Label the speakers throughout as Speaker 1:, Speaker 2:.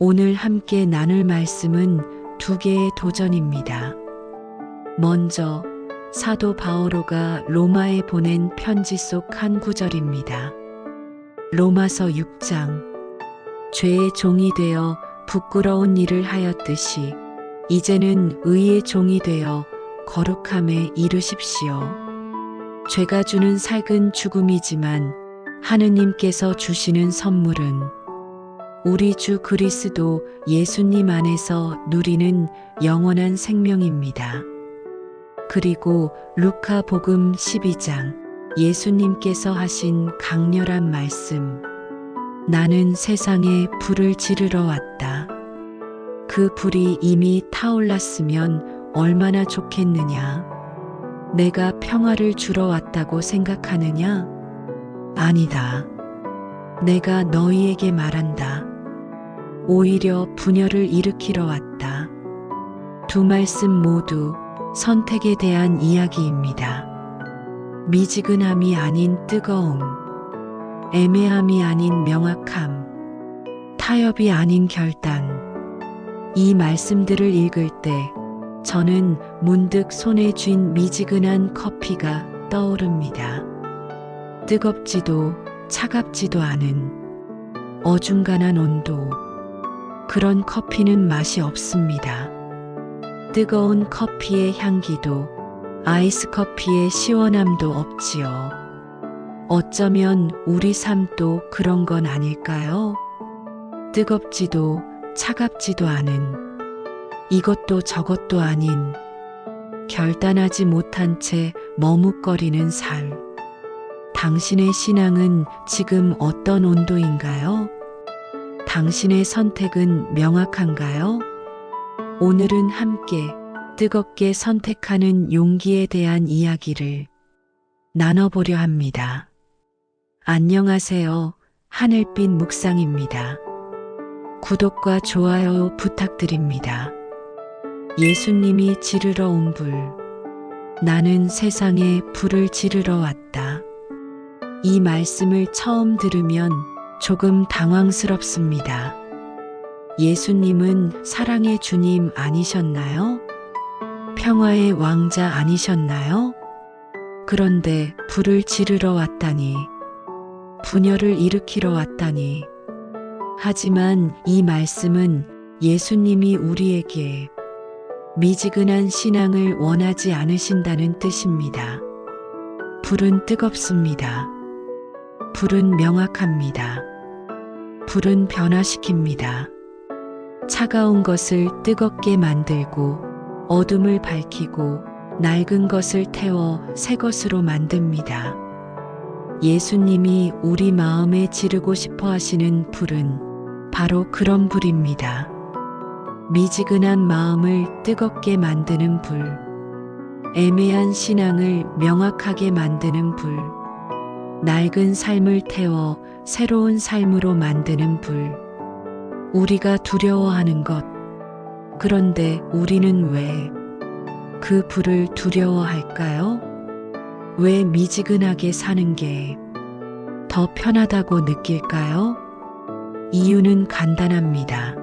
Speaker 1: 오늘 함께 나눌 말씀은 두 개의 도전입니다. 먼저 사도 바오로가 로마에 보낸 편지 속 한 구절입니다. 로마서 6장 죄의 종이 되어 부끄러운 일을 하였듯이 이제는 의의 종이 되어 거룩함에 이르십시오. 죄가 주는 살근 죽음이지만 하느님께서 주시는 선물은 우리 주 그리스도 예수님 안에서 누리는 영원한 생명입니다. 그리고 루카 복음 12장 예수님께서 하신 강렬한 말씀 나는 세상에 불을 지르러 왔다. 그 불이 이미 타올랐으면 얼마나 좋겠느냐. 내가 평화를 주러 왔다고 생각하느냐? 아니다. 내가 너희에게 말한다. 오히려 분열을 일으키러 왔다. 두 말씀 모두 선택에 대한 이야기입니다. 미지근함이 아닌 뜨거움, 애매함이 아닌 명확함, 타협이 아닌 결단. 이 말씀들을 읽을 때 저는 문득 손에 쥔 미지근한 커피가 떠오릅니다. 뜨겁지도 차갑지도 않은 어중간한 온도. 그런 커피는 맛이 없습니다. 뜨거운 커피의 향기도 아이스 커피의 시원함도 없지요. 어쩌면 우리 삶도 그런 건 아닐까요? 뜨겁지도 차갑지도 않은 이것도 저것도 아닌 결단하지 못한 채 머뭇거리는 삶. 당신의 신앙은 지금 어떤 온도인가요? 당신의 선택은 명확한가요? 오늘은 함께 뜨겁게 선택하는 용기에 대한 이야기를 나눠보려 합니다. 안녕하세요. 하늘빛 묵상입니다. 구독과 좋아요 부탁드립니다. 예수님이 지르러 온 불. 나는 세상에 불을 지르러 왔다. 이 말씀을 처음 들으면 조금 당황스럽습니다. 예수님은 사랑의 주님 아니셨나요? 평화의 왕자 아니셨나요? 그런데 불을 지르러 왔다니, 분열을 일으키러 왔다니. 하지만 이 말씀은 예수님이 우리에게 미지근한 신앙을 원하지 않으신다는 뜻입니다. 불은 뜨겁습니다. 불은 명확합니다. 불은 변화시킵니다. 차가운 것을 뜨겁게 만들고 어둠을 밝히고 낡은 것을 태워 새 것으로 만듭니다. 예수님이 우리 마음에 지르고 싶어 하시는 불은 바로 그런 불입니다. 미지근한 마음을 뜨겁게 만드는 불. 애매한 신앙을 명확하게 만드는 불. 낡은 삶을 태워 새로운 삶으로 만드는 불. 우리가 두려워하는 것. 그런데 우리는 왜 그 불을 두려워할까요? 왜 미지근하게 사는 게 더 편하다고 느낄까요? 이유는 간단합니다.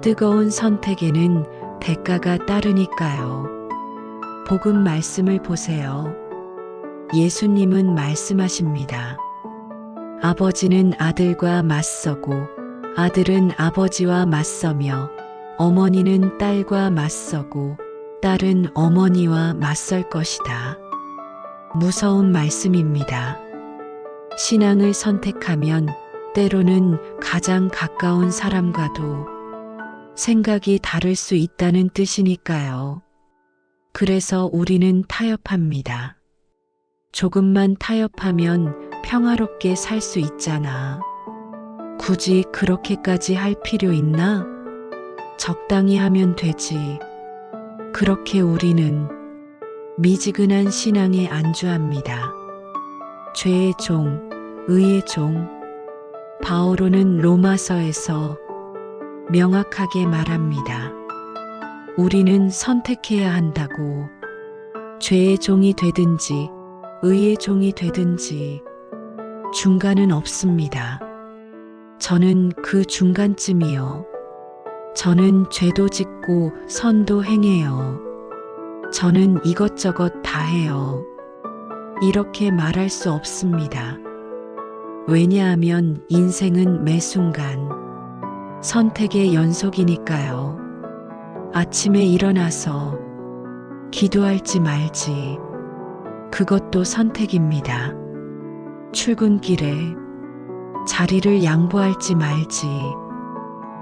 Speaker 1: 뜨거운 선택에는 대가가 따르니까요. 복음 말씀을 보세요. 예수님은 말씀하십니다. 아버지는 아들과 맞서고 아들은 아버지와 맞서며 어머니는 딸과 맞서고 딸은 어머니와 맞설 것이다. 무서운 말씀입니다. 신앙을 선택하면 때로는 가장 가까운 사람과도 생각이 다를 수 있다는 뜻이니까요. 그래서 우리는 타협합니다. 조금만 타협하면 평화롭게 살 수 있잖아. 굳이 그렇게까지 할 필요 있나? 적당히 하면 되지. 그렇게 우리는 미지근한 신앙에 안주합니다. 죄의 종, 의의 종. 바오로는 로마서에서 명확하게 말합니다. 우리는 선택해야 한다고. 죄의 종이 되든지, 의의 종이 되든지, 중간은 없습니다. 저는 그 중간쯤이요. 저는 죄도 짓고 선도 행해요. 저는 이것저것 다 해요. 이렇게 말할 수 없습니다. 왜냐하면 인생은 매 순간 선택의 연속이니까요. 아침에 일어나서 기도할지 말지 그것도 선택입니다. 출근길에 자리를 양보할지 말지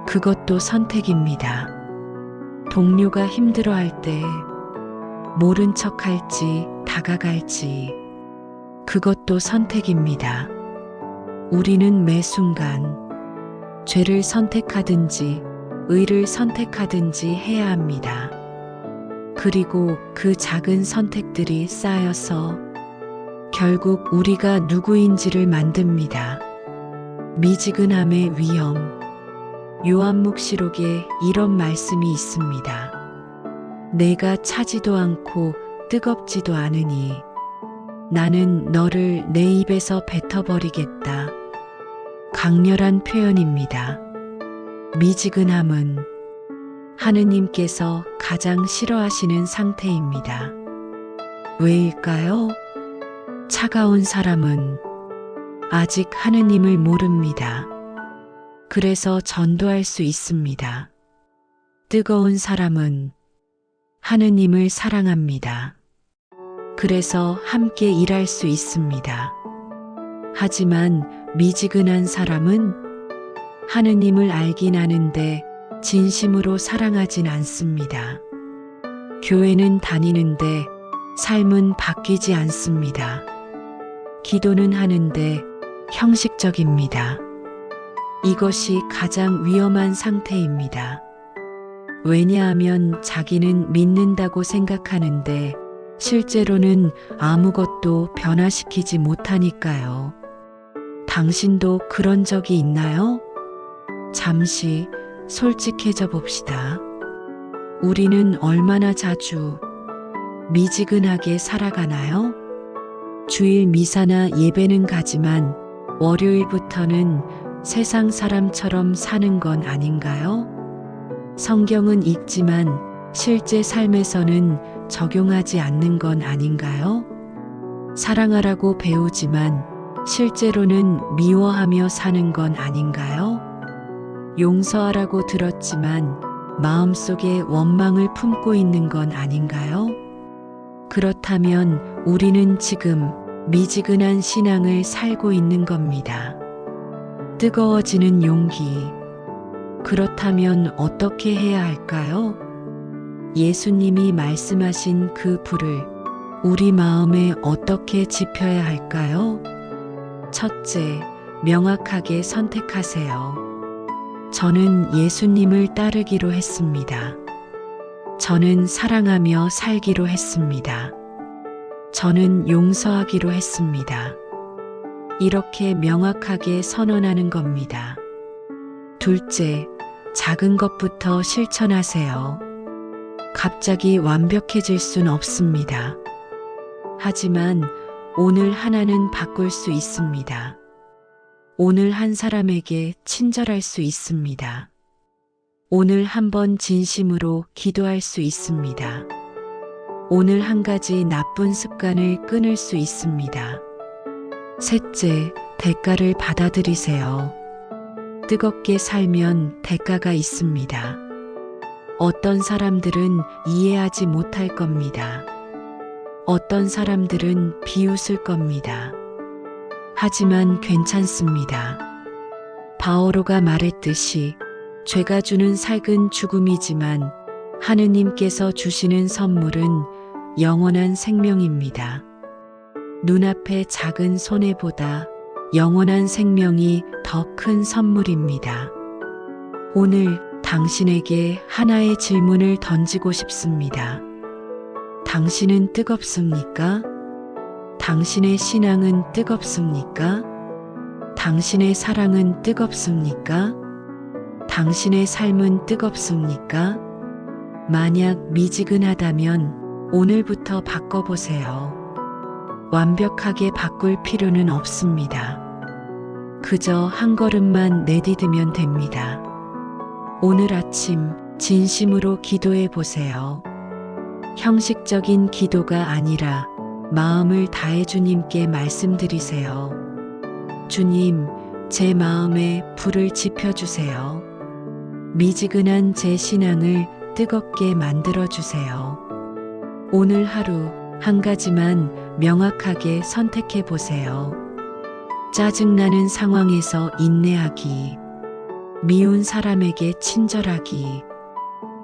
Speaker 1: 그것도 선택입니다. 동료가 힘들어할 때 모른 척 할지 다가갈지 그것도 선택입니다. 우리는 매 순간 죄를 선택하든지 의를 선택하든지 해야 합니다. 그리고 그 작은 선택들이 쌓여서 결국 우리가 누구인지를 만듭니다. 미지근함의 위험. 요한묵시록에 이런 말씀이 있습니다. 내가 차지도 않고 뜨겁지도 않으니 나는 너를 내 입에서 뱉어버리겠다. 강렬한 표현입니다. 미지근함은 하느님께서 가장 싫어하시는 상태입니다. 왜일까요? 차가운 사람은 아직 하느님을 모릅니다. 그래서 전도할 수 있습니다. 뜨거운 사람은 하느님을 사랑합니다. 그래서 함께 일할 수 있습니다. 하지만 미지근한 사람은 하느님을 알긴 아는데 진심으로 사랑하진 않습니다. 교회는 다니는데 삶은 바뀌지 않습니다. 기도는 하는데 형식적입니다. 이것이 가장 위험한 상태입니다. 왜냐하면 자기는 믿는다고 생각하는데 실제로는 아무것도 변화시키지 못하니까요. 당신도 그런 적이 있나요? 잠시 솔직해져 봅시다. 우리는 얼마나 자주 미지근하게 살아가나요? 주일 미사나 예배는 가지만 월요일부터는 세상 사람처럼 사는 건 아닌가요? 성경은 읽지만 실제 삶에서는 적용하지 않는 건 아닌가요? 사랑하라고 배우지만 실제로는 미워하며 사는 건 아닌가요? 용서하라고 들었지만 마음속에 원망을 품고 있는 건 아닌가요? 그렇다면 우리는 지금 미지근한 신앙을 살고 있는 겁니다. 뜨거워지는 용기. 그렇다면 어떻게 해야 할까요? 예수님이 말씀하신 그 불을 우리 마음에 어떻게 지펴야 할까요? 첫째, 명확하게 선택하세요. 저는 예수님을 따르기로 했습니다. 저는 사랑하며 살기로 했습니다. 저는 용서하기로 했습니다. 이렇게 명확하게 선언하는 겁니다. 둘째, 작은 것부터 실천하세요. 갑자기 완벽해질 순 없습니다. 하지만 오늘 하나는 바꿀 수 있습니다. 오늘 한 사람에게 친절할 수 있습니다. 오늘 한번 진심으로 기도할 수 있습니다. 오늘 한 가지 나쁜 습관을 끊을 수 있습니다. 셋째, 대가를 받아들이세요. 뜨겁게 살면 대가가 있습니다. 어떤 사람들은 이해하지 못할 겁니다. 어떤 사람들은 비웃을 겁니다. 하지만 괜찮습니다. 바오로가 말했듯이 죄가 주는 살근 죽음이지만 하느님께서 주시는 선물은 영원한 생명입니다. 눈앞의 작은 손해보다 영원한 생명이 더 큰 선물입니다. 오늘 당신에게 하나의 질문을 던지고 싶습니다. 당신은 뜨겁습니까? 당신의 신앙은 뜨겁습니까? 당신의 사랑은 뜨겁습니까? 당신의 삶은 뜨겁습니까? 만약 미지근하다면 오늘부터 바꿔보세요. 완벽하게 바꿀 필요는 없습니다. 그저 한 걸음만 내디디면 됩니다. 오늘 아침 진심으로 기도해 보세요. 형식적인 기도가 아니라 마음을 다해 주님께 말씀드리세요. 주님, 제 마음에 불을 지펴주세요. 미지근한 제 신앙을 뜨겁게 만들어 주세요. 오늘 하루 한 가지만 명확하게 선택해 보세요. 짜증나는 상황에서 인내하기, 미운 사람에게 친절하기,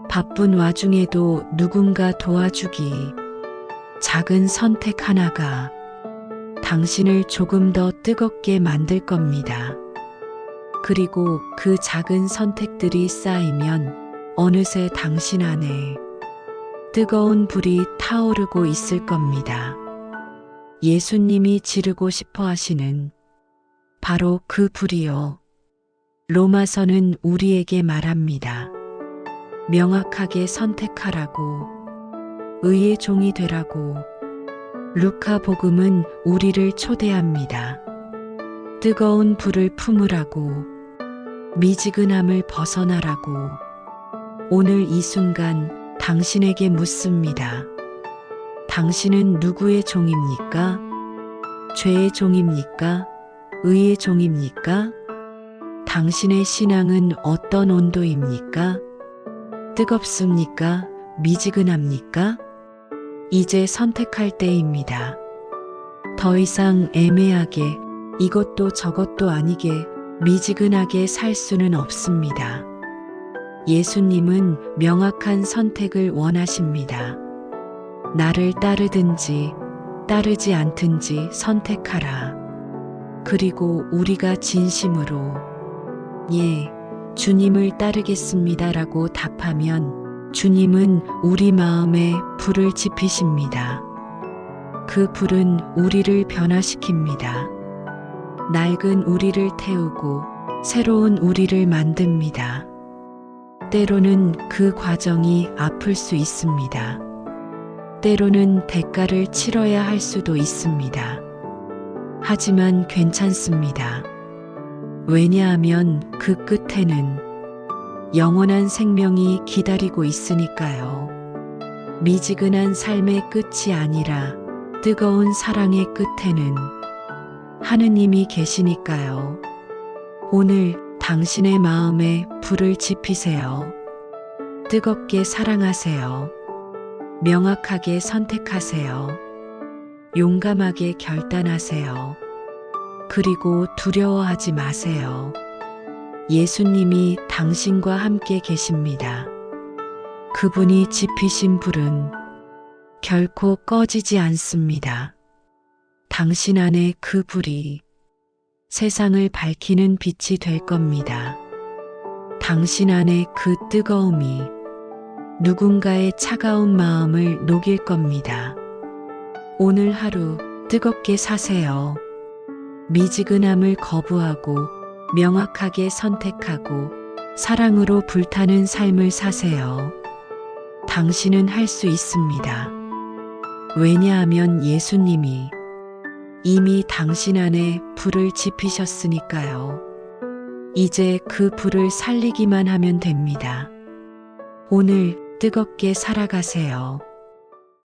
Speaker 1: 바쁜 와중에도 누군가 도와주기, 작은 선택 하나가 당신을 조금 더 뜨겁게 만들 겁니다. 그리고 그 작은 선택들이 쌓이면 어느새 당신 안에 뜨거운 불이 타오르고 있을 겁니다. 예수님이 지르고 싶어 하시는 바로 그 불이요. 로마서는 우리에게 말합니다. 명확하게 선택하라고, 의의 종이 되라고, 루카 복음은 우리를 초대합니다. 뜨거운 불을 품으라고, 미지근함을 벗어나라고, 오늘 이 순간 당신에게 묻습니다. 당신은 누구의 종입니까? 죄의 종입니까? 의의 종입니까? 당신의 신앙은 어떤 온도입니까? 뜨겁습니까? 미지근합니까? 이제 선택할 때입니다. 더 이상 애매하게 이것도 저것도 아니게 미지근하게 살 수는 없습니다. 예수님은 명확한 선택을 원하십니다. 나를 따르든지 따르지 않든지 선택하라. 그리고 우리가 진심으로 예, 주님을 따르겠습니다라고 답하면 주님은 우리 마음에 불을 지피십니다. 그 불은 우리를 변화시킵니다. 낡은 우리를 태우고 새로운 우리를 만듭니다. 때로는 그 과정이 아플 수 있습니다. 때로는 대가를 치러야 할 수도 있습니다. 하지만 괜찮습니다. 왜냐하면 그 끝에는 영원한 생명이 기다리고 있으니까요. 미지근한 삶의 끝이 아니라 뜨거운 사랑의 끝에는 하느님이 계시니까요. 오늘 당신의 마음에 불을 지피세요. 뜨겁게 사랑하세요. 명확하게 선택하세요. 용감하게 결단하세요. 그리고 두려워하지 마세요. 예수님이 당신과 함께 계십니다. 그분이 지피신 불은 결코 꺼지지 않습니다. 당신 안에 그 불이 세상을 밝히는 빛이 될 겁니다. 당신 안에 그 뜨거움이 누군가의 차가운 마음을 녹일 겁니다. 오늘 하루 뜨겁게 사세요. 미지근함을 거부하고 명확하게 선택하고 사랑으로 불타는 삶을 사세요. 당신은 할 수 있습니다. 왜냐하면 예수님이 이미 당신 안에 불을 지피셨으니까요. 이제 그 불을 살리기만 하면 됩니다. 오늘 뜨겁게 살아가세요.